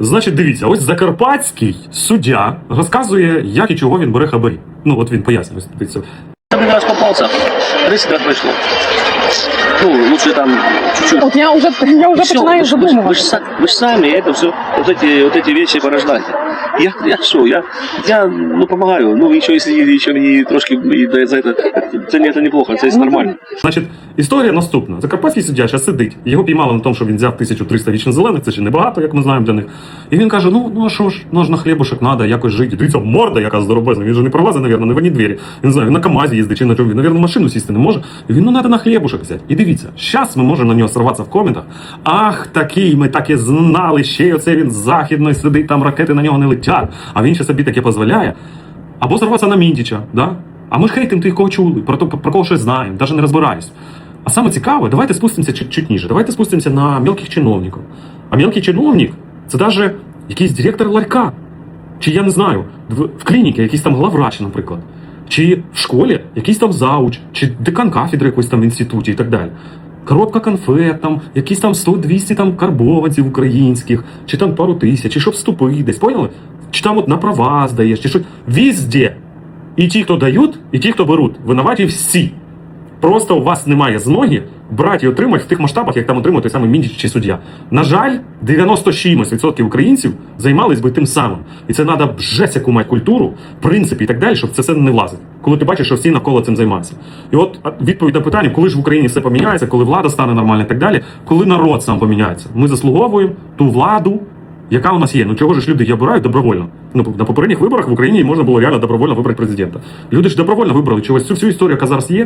Значить, дивіться, ось закарпатський суддя розказує, як і чого він бере хабарі. Ну, от він пояснює. ось Дивіться. Один раз попался, 30 раз прошло. Ну, лучше там чуть-чуть. От я вже я вже Всё, починаю вы, ж- вы, ж- вы, задумуватися. ж, са- вы ж сами это все, вот эти, вот эти вещи порождаете. Я, я что, я, я, ну, помогаю. Ну, еще если еще мне трошки и да, за это, это, не- это неплохо, это нормально. Значить, історія наступна. Закарпатський суддя ще сидить. Його піймали на тому, що він взяв 1300 вічно зелених, це ще небагато, як ми знаємо для них. І він каже: ну, ну а що ж, ну ж на хлібушек треба якось жити. Дивіться, морда яка здоровезна. Він же не пролазить, навірно, не в одні двері. Він не знаю, він на КАМАЗі їздить чи на чому. Він, навірно, машину сісти не може. І він, ну, треба на хлібушек взяти. І дивіться, зараз ми можемо на нього сорватися в коментах. Ах, такий, ми так і знали, ще й оце він з західної сидить, там ракети на нього не летять, а він ще собі таке дозволяє. Або сорватися на Міндіча, да? А ми ж хейтим тих, кого чули, про, то, про кого щось знаємо, навіть не розбираюсь. А саме цікаве, давайте спустимося чуть, чуть ніже. Давайте спустимося на мелких чиновників. А мелкий чиновник це навіть якийсь директор ларька. Чи я не знаю, в, клініці якийсь там главврач, наприклад. Чи в школі якийсь там зауч, чи декан кафедри якоїсь там в інституті і так далі. Коробка конфет, там, якісь там 100-200 там карбованців українських, чи там пару тисяч, чи щоб вступити десь, поняли? Чи там от на права здаєш, чи що. Везде. І ті, хто дають, і ті, хто беруть, винуваті всі. Просто у вас немає змоги брати і отримати в тих масштабах, як там отримує той самий Міндіч чи суддя. На жаль, 96% українців займались би тим самим. І це треба жесть яку мати культуру, принципи і так далі, щоб це все не влазить. Коли ти бачиш, що всі навколо цим займаються. І от відповідь на питання, коли ж в Україні все поміняється, коли влада стане нормальна і так далі, коли народ сам поміняється. Ми заслуговуємо ту владу, яка у нас є. Ну чого ж люди її обирають добровольно? Ну на попередніх виборах в Україні можна було реально добровольно вибрати президента. Люди ж добровольно вибрали чогось цю всю історію, яка зараз є.